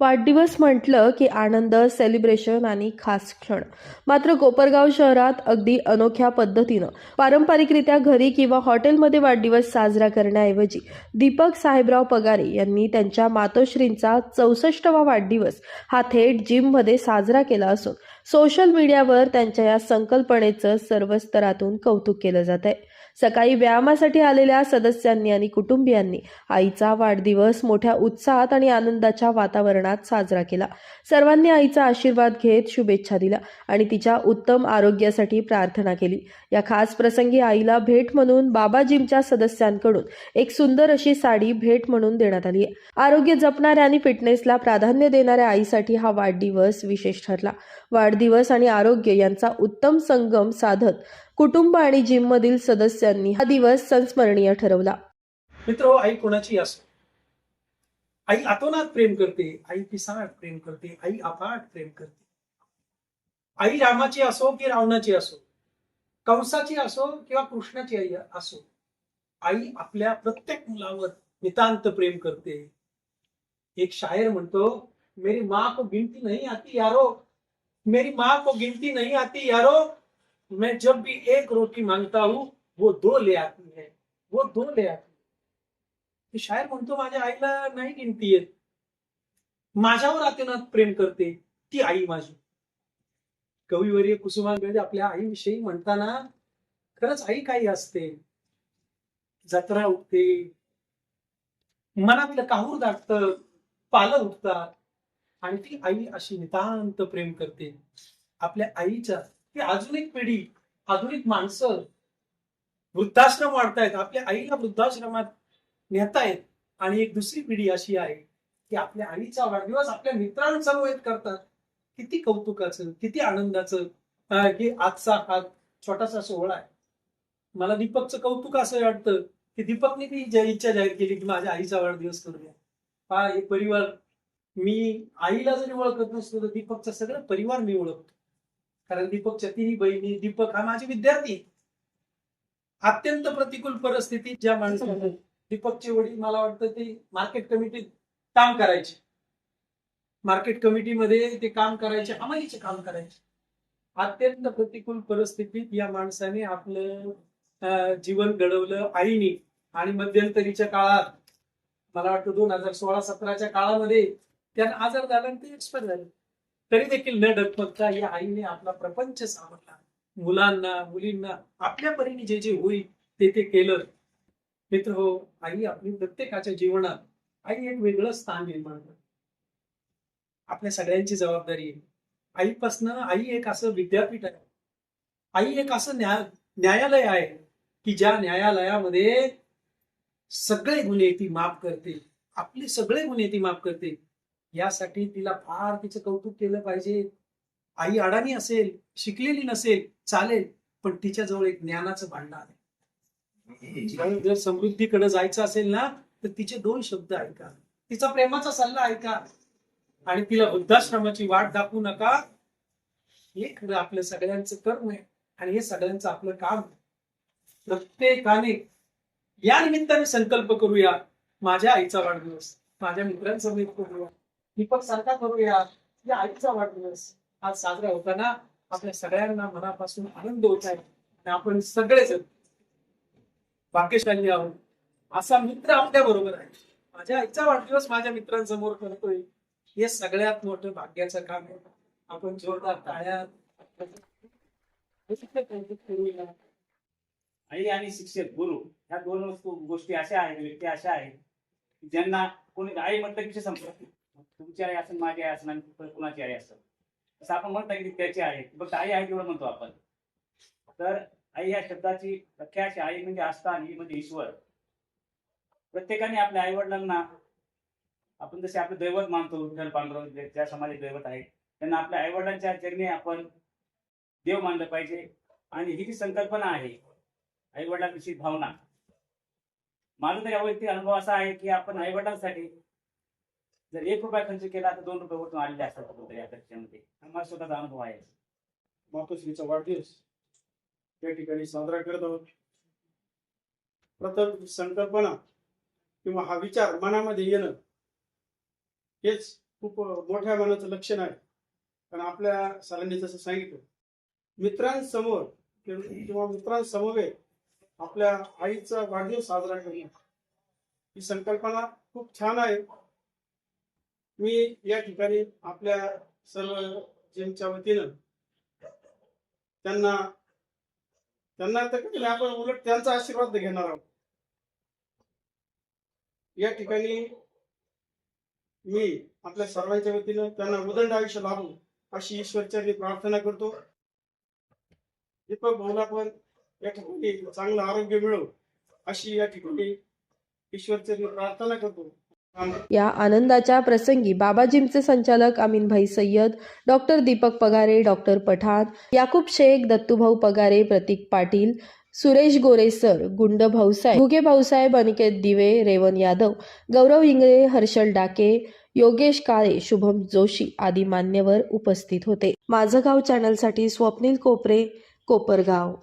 वाढदिवस म्हटलं की आनंद सेलिब्रेशन आणि खास क्षण. मात्र कोपरगाव शहरात अगदी अनोख्या पद्धतीनं पारंपरिकरित्या घरी किंवा हॉटेलमध्ये वाढदिवस साजरा करण्याऐवजी दीपक साहेबराव पगारे यांनी त्यांच्या मातोश्रींचा चौसष्टवा वाढदिवस हा थेट जिममध्ये साजरा केला असून सोशल मीडियावर त्यांच्या या संकल्पनेचं सर्व स्तरातून कौतुक केलं जात आहे सकाळी व्यायामासाठी आलेल्या सदस्यांनी आणि कुटुंबियांनी आईचा वाढदिवस मोठ्या उत्साहात आणि आनंदाच्या वातावरणात साजरा केला. सर्वांनी आईचा आशीर्वाद घेत शुभेच्छा दिल्या आणि तिच्या उत्तम आरोग्यासाठी प्रार्थना केली. या खास प्रसंगी आईला भेट म्हणून बाबा जिमच्या सदस्यांकडून एक सुंदर अशी साडी भेट म्हणून देण्यात आली आहे. आरोग्य जपणाऱ्या आणि फिटनेसला प्राधान्य देणाऱ्या आईसाठी हा वाढदिवस विशेष ठरला. वाढ वाढदिवस आणि आरोग्य यांचा उत्तम संगम साधत कुटुंब आणि जिममधील सदस्यांनी हा दिवस संस्मरणीय ठरवला. मित्र आई कोणाची असो आई आतोनात प्रेम करते आई पिसाळात प्रेम करते आई अफाट प्रेम करते. आई रामाची असो की रावणाची असो कंसाची असो किंवा कृष्णाची आई असो आई आपल्या प्रत्येक मुलावर नितांत प्रेम करते. एक शायर म्हणतो मेरी माँ को गिनती नहीं आती यारो मेरी माँ को गिनती नहीं आती यारो। मैं जब भी एक रोटी मांगता हूँ वो दो ले आती है। वो दो ले आती है। शायर म्हणतो माझ्या आईला नाही गिनती येत। माझ्यावर अत्यंत प्रेम करते ती आई माझी। कविवर्य कुसुमाग्रज आपल्या आईविषयी म्हणताना खरंच आई काही असते जत्रा उठते मनातलं काहूर दाटतं पालं उठतात आणि ती आई अशी नितांत प्रेम करते. आपल्या आईच्या ती अजून एक पिढी आधुनिक माणसं वृद्धाश्रम वाढतायत. आपल्या आईला वृद्धाश्रमात नेतायत. आणि एक दुसरी पिढी अशी आहे की आपल्या आईचा वाढदिवस आपल्या मित्रांसमवेत करतात. किती कौतुकाचं किती आनंदाचं. की आजचा हा छोटासा सोहळा आहे. मला दीपकचं कौतुक असं वाटतं की दीपकने ती इच्छा जाहीर केली की माझ्या आईचा वाढदिवस करूया. हा एक परिवार मी आईला जरी ओळखत नसलो तर दीपकचा सगळं परिवार मी ओळखतो. कारण दीपकच्या तिन्ही बहिणी दीपक हा माझे विद्यार्थी. अत्यंत प्रतिकूल परिस्थितीत ज्या माणसाने दीपकचे वडील मला वाटतं ते मार्केट कमिटीत काम करायचे. मार्केट कमिटीमध्ये ते काम करायचे अमाईचे काम करायचे. अत्यंत प्रतिकूल परिस्थितीत या माणसाने आपलं जीवन घडवलं आईनी. आणि मध्यंतरीच्या काळात मला वाटतं दोन हजार सोळा सतराच्या काळामध्ये त्यांना आजार झाला आणि ते एक्सपायर झाले. तरी देखील न डगमगता या आईने आपला प्रपंच सावरला. मुलांना मुलींना आपल्या परीने जे जे होईल ते ते केलं. मित्र हो आई आपली प्रत्येकाच्या जीवनात आई एक वेगळं स्थान निर्माण करते. आपल्या सगळ्यांची जबाबदारी आहे. आईपासनं आई एक असं विद्यापीठ आहे. आई एक असं न्याय न्यायालय आहे की ज्या न्यायालयामध्ये सगळे गुन्हे ती माफ करते. आपले सगळे गुन्हे ती माफ करते. यासाठी तिला फार तिचं कौतुक केलं पाहिजे. आई अडाणी असेल शिकलेली नसेल चालेल पण तिच्याजवळ एक ज्ञानाचं भांडार आहे. जर समृद्धीकडे जायचं असेल ना तर तिचे दोन शब्द ऐका. तिचा प्रेमाचा सल्ला ऐका. आणि तिला वृद्धाश्रमाची वाट दाखवू नका. हे खरं आपल्या सगळ्यांचं कर्म आहे आणि हे सगळ्यांचं आपलं काम आहे. प्रत्येकाने या निमित्ताने संकल्प करूया माझ्या आईचा वाढदिवस माझ्या मित्रांसमवेत करूया दीपक सारखा करूया. या आईचा वाढदिवस आज साजरा होताना आपल्या सगळ्यांना मनापासून आनंद होत आहे. आणि आपण सगळेजण भाग्यशाली आहोत. असा मित्र आपल्या बरोबर आहे. माझ्या आईचा वाढदिवस माझ्या मित्रांसमोर करतोय. हे सगळ्यात मोठं भाग्याचं काम आहे. आपण जोरदार टाळ्या करूया आई आणि शिक्षक गुरु ह्या दोन वस्तू गोष्टी अशा आहेत व्यक्ती अशा आहेत ज्यांना कोणी आई म्हटलं की संपर्क तुमची आई असेल माझी आई असेल आणि कुणाची आई असेल असं आपण म्हणता की त्याची आहे. फक्त आई आहे एवढं म्हणतो आपण. तर आई या शब्दाची व्याख्या अशी आई म्हणजे आस्था ही म्हणजे ईश्वर. प्रत्येकाने आपल्या आई वडिलांना आपण जसे आपले दैवत मानतो विठ्ठल पांडुरंग ज्या समाजात दैवत आहेत त्यांना आपल्या आई वडिलांच्या जगणे आपण देव मानलं पाहिजे. आणि ही जी संकल्पना आहे आई वडिलांविषयी भावना माझा तर या अनुभव असा आहे की आपण आई वडिलांसाठी जर एक रुपया खर्च केला तर दोन रुपये वरतून आलेले असतात कुठेतरी या खर्चामध्ये हा माझा स्वतःचा अनुभव आहे. मातोश्रीचा वाढदिवस. त्या ठिकाणी साजरा करत आहोत. प्रथम संकल्पना किंवा हा विचार मनामध्ये येणं हेच खूप मोठ्या मनाचं लक्षण आहे. कारण आपल्या सरांनी जसं सांगितलं मित्रांसमोर किंवा मित्रांसमवेत आपल्या आईचा वाढदिवस साजरा करणं ही संकल्पना खूप छान आहे. मी या ठिकाणी आपल्या सर्व जिमच्या वतीनं त्यांना त्यांना तर काही आपण उलट त्यांचा आशीर्वाद घेणार आहोत. या ठिकाणी मी आपल्या सर्वांच्या वतीनं त्यांना उदंड आयुष्य लाभू अशी ईश्वरचरणी प्रार्थना करतो. दीपक भाऊला पण या ठिकाणी चांगलं आरोग्य मिळो अशी या ठिकाणी ईश्वरचरणी प्रार्थना करतो. या आनंदाच्या प्रसंगी बाबा जिमचे संचालक अमीनभाई सय्यद डॉक्टर दीपक पगारे डॉक्टर पठाण याकूब शेख दत्तूभाऊ पगारे प्रतीक पाटील सुरेश गोरेसर गुंड भाऊसाहेब भुगे भाऊसाहेब अनिकेत दिवे रेवन यादव गौरव इंगळे हर्षल डाके योगेश काळे शुभम जोशी आदी मान्यवर उपस्थित होते. माझं गाव चॅनलसाठी स्वप्नील कोपरे कोपरगाव.